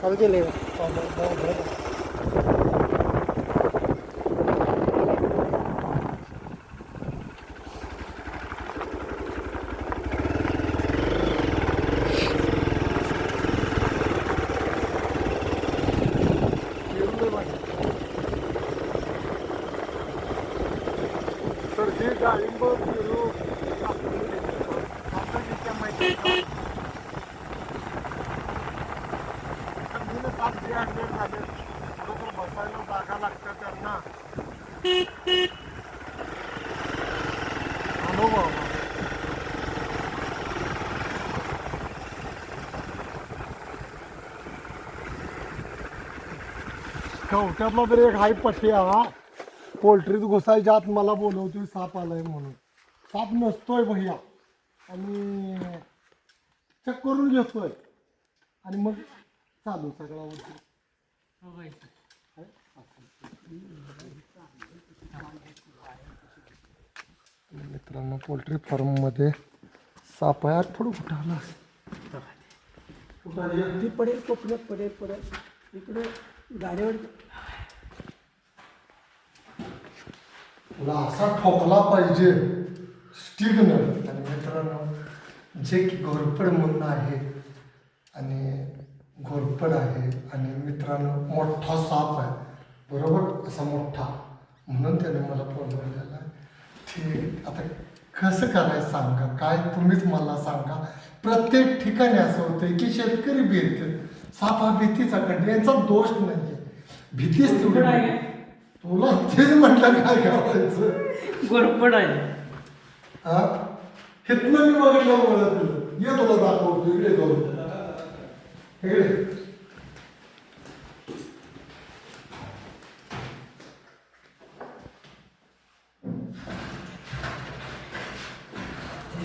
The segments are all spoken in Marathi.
चालू केले तर हे डाळिंब पेरू आता जितक्या माहिती आहे का? थंडीनं सात ते आठ दिवस झाले बरोबर बसायला जागा लागतं त्यांना अनुभव कवट्यातला तरी एक हाय पट्या हा पोल्ट्रीत घुसायच्या आत मला बोलवतोय साप आलाय म्हणून. साप नसतोय भैया. आणि चेक करून घेतोय. आणि मग चालू सगळा उद्योग. मित्रांनो पोल्ट्री फार्ममध्ये साप आहे थोडं कुठं? ती पडेल कोपऱ्यात पडेल पडेल. इकडे गाडीवर. असा ठोकला पाहिजे स्टिकनं आणि मित्रांनो जे की घोरपड म्हणून आहे आणि घोरपड आहे आणि मित्रांनो मोठा साप आहे. बरोबर? असा मोठा. म्हणून त्याने मला बोलवलेला आहे ते आता कसं करायचं सांगा काय तुम्हीच मला सांगा प्रत्येक ठिकाणी असं होतंय की शेतकरी भीती साप हा भीतीचा कंटे यांचा दोष नाही भीतीच तेवढी तुला तेच म्हटलं काय करायचं? गोरपड आहे. हा हितनं मी बघितलं ओळखलं ये तुला दाखवतो इकडे जाऊ इकडे गोरपड आहे गोरपड आहे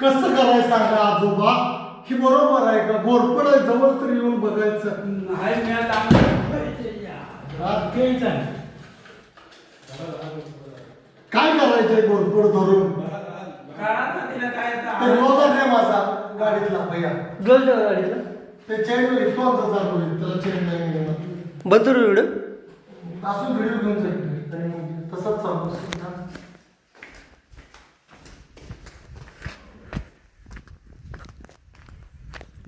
कसं करायचं सांगा आजोबा? ही बरोबर आहे का? घोरपड आहे जवळ तर येऊन बघायचं. नाही मिळालं आम्हाला काय करायचंय घोरपड धरून? काय माझा गाडीतला भैया. गाडीला ते चालू त्याला नाही मिळणार बंद व्हिडिओ असून व्हिडिओ घेऊन जाईल आणि मग तसंच चालू असेल ना.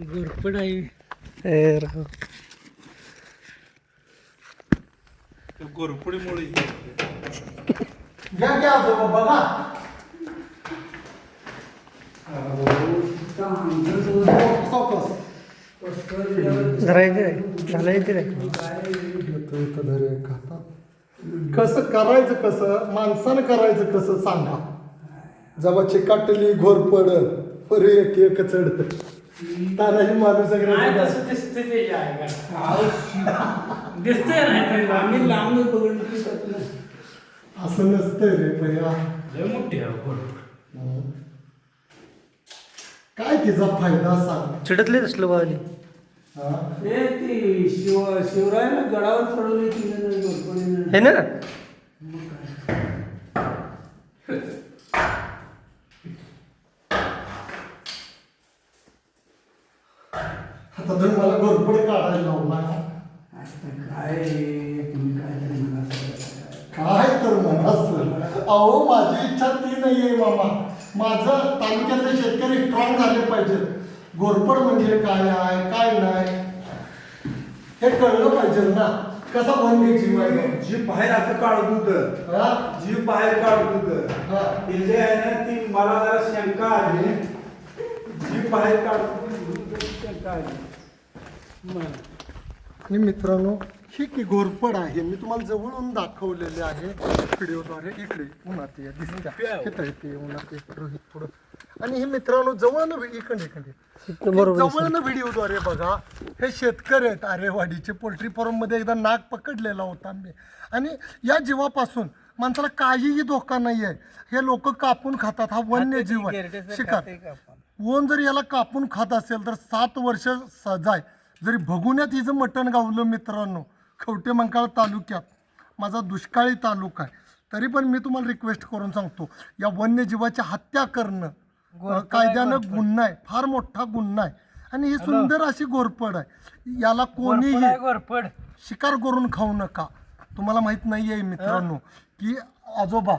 गोरपड आहे गोरपुडीमुळे घ्या घ्या आजोबा बघा. सावकाश झालंय ते येतो इथं धरे खाता कसं करायचं कसं? माणसानं करायचं कसं सांगा. जेव्हा चिकाटली घोर पड परे एक एक चढ तानाजी माणूस सगळ्या दिसतंय नाही आम्ही लांब बघून असं नसतंय रे भैया. मोठी काय तिचा फायदा सांग. चिडतले असलं बाली हा? ती शिव शिवरायाला गडावर चढवली तिने गोरपडीने हे ना? आता तुम्ही मला घोरपड काढायला लावला आता काय तुम्ही काय तरी म्हणा काय तर म्हणास अहो माझी इच्छा ती नाहीये मामा. माझं तालुक्यातले शेतकरी स्ट्रॉंग झाले पाहिजेत. घोरपड म्हणजे काय आहे काय नाही? हे कळलं पाहिजे ना. कसा वन्य जीव आहे? तो. जी बाहेर असं काढत होत. हा? जी बाहेर काढत होत. हा. ते जे आहे ना ती मला जरा शंका आली जी बाहेर काढत होती शंका आली आणि मित्रांनो ही की घोरपड आहे मी तुम्हाला जवळून दाखवलेले आहे. व्हिडिओद्वारे इकडे उन्हात या दिसत्या. इथं येते उन्हात ये, रोहित पुढं. आणि हे मित्रांनो जवळनं व्हि- इकडे इकडे. जवळनं व्हिडिओद्वारे बघा हे शेतकरी आहेत आरेवाडीचे पोल्ट्री फार्ममध्ये एकदा नाग पकडलेला होता मी आणि या जीवापासून माणसाला काहीही धोका नाही आहे हे लोक कापून खातात हा वन्य जीव आहे. शिकार. वन जर याला कापून खात असेल तर सात वर्ष सजाय. जरी भगुण्यात हिचं मटण गावलं मित्रांनो खवटे मंकाळ तालुक्यात. माझा दुष्काळी तालुका आहे. तरी पण मी तुम्हाला रिक्वेस्ट करून सांगतो या वन्यजीवाची हत्या करणं कायद्यानं गुन्हा आहे फार मोठा गुन्हा आहे. आणि ही सुंदर अशी घोरपड आहे. याला कोणीही घोरपड शिकार करून खाऊ नका. तुम्हाला माहीत नाही आहे मित्रांनो की आजोबा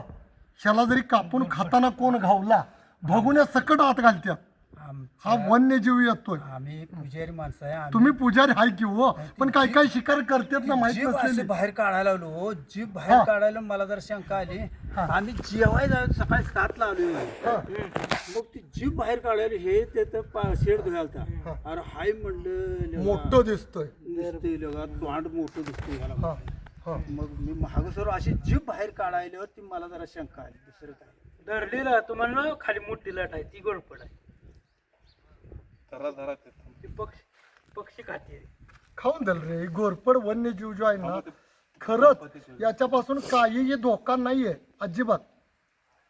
ह्याला जरी कापून खाताना कोण घावला भगुन्या सकट आत घालत्यात. हा वन्यजीव येतोय. आम्ही पुजारी माणसं आहे आम्ही तुम्ही पुजारी हाय की हो? पण काय काय शिकार करतात ना माहीत जीभ असे नसलेली. बाहेर काढायला आलो हो. जीभ हा. बाहेर काढायला मला जर शंका आली आम्ही जेवायला सकाळी सातला आलो मग ती जीभ बाहेर काढायला हे ते तर शेड धुवालता अरे हाय म्हणलं मोठं दिसतोय. दिसतंय लगा तोंड मोठं दिसतंय मला. हा मग मी महाग सर अशी जीभ बाहेर काढायला ती मला जरा शंका आली दुसरं काय. धरलेला तुम्हाला ना खाली मोठी लाट आहे ती गोडपड आहे. धरा धरा ते. ती पक्षी पक्षी खाते खाऊन द्याल रे गोरपड वन्यजीव जो आहे ना खरंच याच्यापासून काहीही धोका नाहीये अजिबात.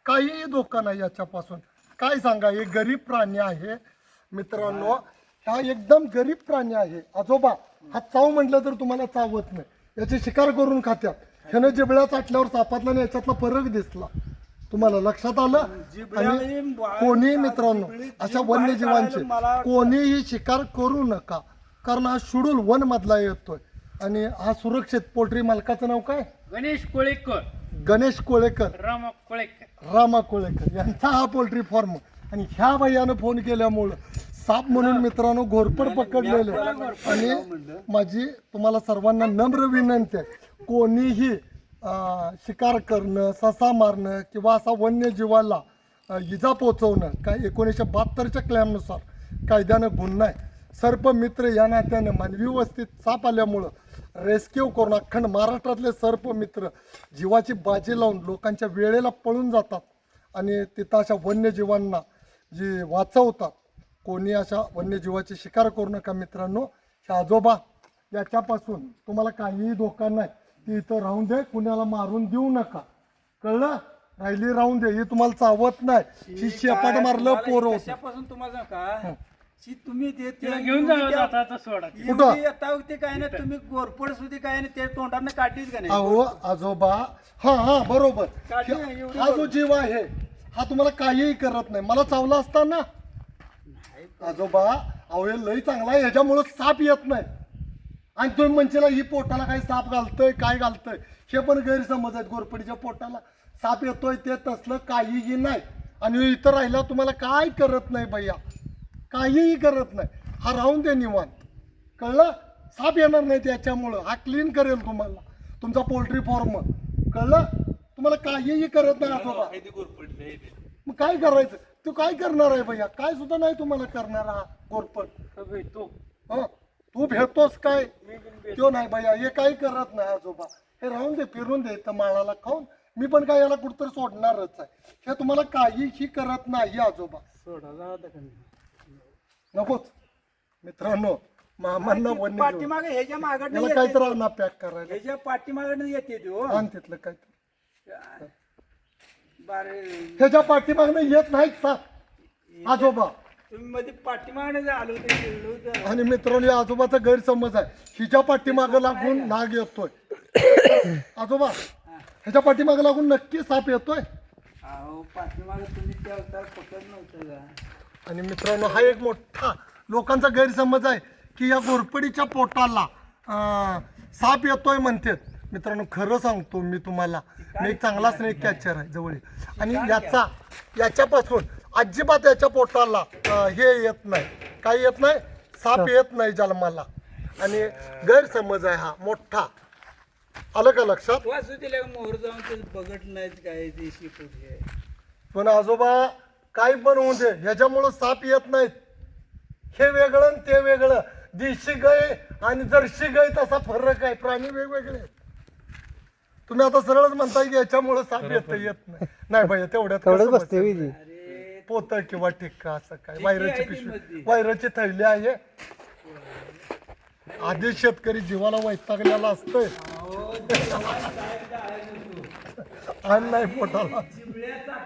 काहीही धोका नाही याच्यापासून. काय सांगा हे गरीब प्राणी आहे. मित्रांनो हा एकदम गरीब प्राणी आहे. आजोबा हा चाव म्हटलं तर तुम्हाला चावत नाही. याची शिकार करून खात्यात. ह्यानं जिबळ्या चाटल्यावर सापातला आणि याच्यातला फरक दिसला. तुम्हाला लक्षात आलं? आणि कोणी मित्रांनो अशा वन्यजीवांचे कोणीही शिकार करू नका. कारण हा शुडूल वन मधला येतोय. आणि हा सुरक्षित पोल्ट्री मालकाचं नाव काय? गणेश कोळेकर. गणेश कोळेकर. राम कोळेकर. रामा कोळेकर. यांचा हा पोल्ट्री फार्म. आणि ह्या भैयानं फोन केल्यामुळं साप म्हणून मित्रांनो घोरपड पकडलेले आणि माझी तुम्हाला सर्वांना नम्र विनंती आहे. कोणीही अं, शिकार करणं ससा मारणं किंवा असा वन्यजीवाला अं, इजा पोचवणं काय एकोणीसशे बहात्तरच्या क्लॅमनुसार कायद्यानं गुन्हा आहे. सर्पमित्र या नात्यानं मानवी वस्तीत साप आल्यामुळं रेस्क्यू करून अखंड महाराष्ट्रातले सर्पमित्र जीवाची बाजी लावून लोकांच्या वेळेला पळून जातात आणि तिथं अशा वन्यजीवांना जी वाचवतात कोणी अशा वन्यजीवाची शिकार करू नका मित्रांनो. हे आजोबा याच्यापासून तुम्हाला काहीही धोका नाही ती इथं राहून दे कुणाला मारून देऊ नका. कळलं? राहिली राहून दे ही तुम्हाला चावत नाही. शेपाट मारलं पोरं तुम्हाला का? शी तुम्ही ते घेऊन जावं जाता आता सोडा कुठं? एवढी आता ते काय नाही तुम्ही गोरपड सुधी काय नाही ते तोंडानं काढलीच का नाही? अहो आजोबा. हा हा बरोबर. काठी नाही, एवढी हा जो जीव आहे हा तुम्हाला काहीही करत नाही. मला चावला असता ना आजोबा अहो हे लई चांगला आहे ह्याच्यामुळं साप येत नाही. आणि तुम्ही म्हणशीला ही पोटाला काही साप घालतोय काय घालतोय? हे पण गैरसमज आहेत गोरपडीच्या पोटाला. साप येतोय ते तसलं काहीही नाही. आणि इथं राहिला तुम्हाला काय करत नाही भैया? काहीही करत नाही. हा राहून दे निवांत. कळलं? साप येणार नाही त्याच्यामुळं. हा क्लीन करेल तुम्हाला. तुमचा पोल्ट्री फॉर्म कळलं? तुम्हाला काहीही करत नाही आजोबा मग काय करायचं? तू काय करणार आहे भैया? काय सुद्धा नाही तुम्हाला करणार हा गोरपट तो. हं? तू भेटतोस काय? तो नाही भैया. हे काही करत नाही आजोबा हे राहून दे फिरून दे इथं माळाला खाऊन. मी पण काय याला कुठतरी सोडणारच आहे. हे तुम्हाला काहीही करत नाही आजोबा सोडा. नकोच मित्रांनो मामांना वन्य पाठीमागे ह्याच्या मागडनं याला काय येते पॅक करायला. ह्याच्या पाठीमागडनं येते ते. हो आण तिथलं काय बारे. ह्याच्या पाठीमागनं येत नाहीत साप आजोबा. तुम्ही मध्ये पाठीमागणे जे आलो ते गेलो आणि मित्रांनो या आजोबाचा गैरसमज आहे. हिच्या पाठीमागं लागून नाग येतोय. आजोबा ह्याच्या पाठीमागं लागून नक्की साप येतोय? अहो पाठीमागे तुम्ही त्या अवतार पकड नव्हतं का? आणि मित्रांनो हा एक मोठा लोकांचा गैरसमज आहे की या घोरपडीच्या पोटाला अं, साप येतोय म्हणतात मित्रांनो खरं सांगतो मी तुम्हाला. मी एक चांगला स्नेक कॅचर आहे जवळ आणि याचा याच्यापासून अजिबात याच्या पोटाला अं, हे येत नाही. काय येत नाही? साप येत नाही जन्माला. आणि गैरसमज आहे हा मोठा. आलं का लक्षात? वासू दिल्या मोहर जाऊन ते बघत नाहीत काय ते पण आजोबा काय पण होऊ दे ह्याच्यामुळं साप येत नाहीत. हे वेगळं आणि ते वेगळं. दिशी गाय आणि जर्शी गाय तसा फरक आहे प्राणी वेगवेगळे आहेत. तुम्ही आता सरळच म्हणताय की याच्यामुळं साप येत येत नाही. नाही भैया तेवढ्यात कसं बसेल? पोत किंवा टिक्का असं काय? वायराची पिशवी. वायराची थैली आहे. आधी शेतकरी जीवाला वैतागलेला असतोय. आणि नाही पोटाला. काय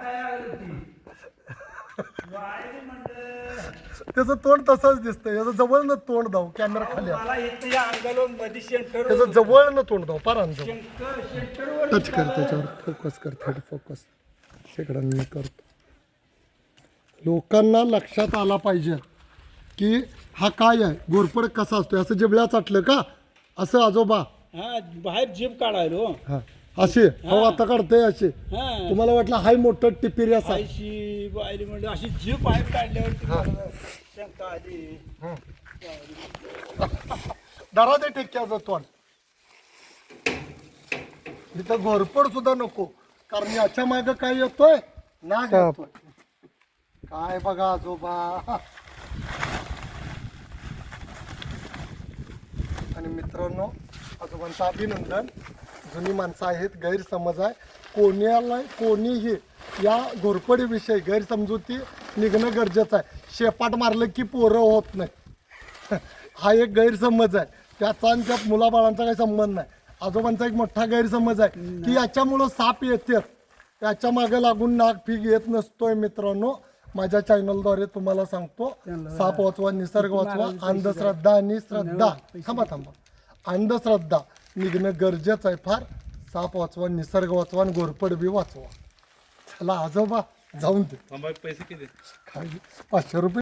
त्याचं तोंड तसंच दिसतं याचं जवळनं तोंड दाव कॅमेरा खाली आण. मला इथं या अंगाला मध्ये सेंटर त्याचं जवळनं तोंड दाव पार अंजव सेंटर सेंटरवर टच कर त्याच्यावर. फोकस कर थेट फोकस मी करतो. लोकांना लक्षात आला पाहिजे की हा काय आहे? गोरपड कसा असतो असं जिबळ्या चाटलं का? असं आजोबा. हा बाहेर जीभ काढायलो. हा. असे हो आता काढते असे हा. तुम्हाला वाटलं हाय मोठं टिपिरी असा. बायली अशी जीभ बाहेर काढल्यावरती मला शंका आली. दरा दे टेक्याचं तोंड. इथं घोरपड सुद्धा नको कारण याच्या माग काय येतोय? ना येतोय. काय बघा आजोबा. आणि मित्रांनो आजोबांचं अभिनंदन. जुनी माणसं आहेत गैरसमज आहे. कोणाला कोणीही या घोरपडीविषयी गैरसमजुती निघणं गरजेचं आहे. शेपाट मारलं की पोरं होत नाही. हा एक गैरसमज आहे. त्याचा आणि त्या मुलाबाळांचा काही संबंध नाही. आजोबांचा एक मोठा गैरसमज आहे की याच्यामुळं साप येतात. त्याच्यामागे लागून नाग फीग येत नसतोय मित्रांनो. माझ्या चॅनलद्वारे तुम्हाला सांगतो. साप वाचवा निसर्ग वाचवा. अंधश्रद्धा आणि श्रद्धा. थांबा थांबा. अंधश्रद्धा. निघणं गरजेचं आहे. फार साप वाचवा निसर्ग वाचवा आणि घोरपड बी वाचवा. चला आजोबा जाऊन दे. पैसे किती? काय? पाचशे रुपये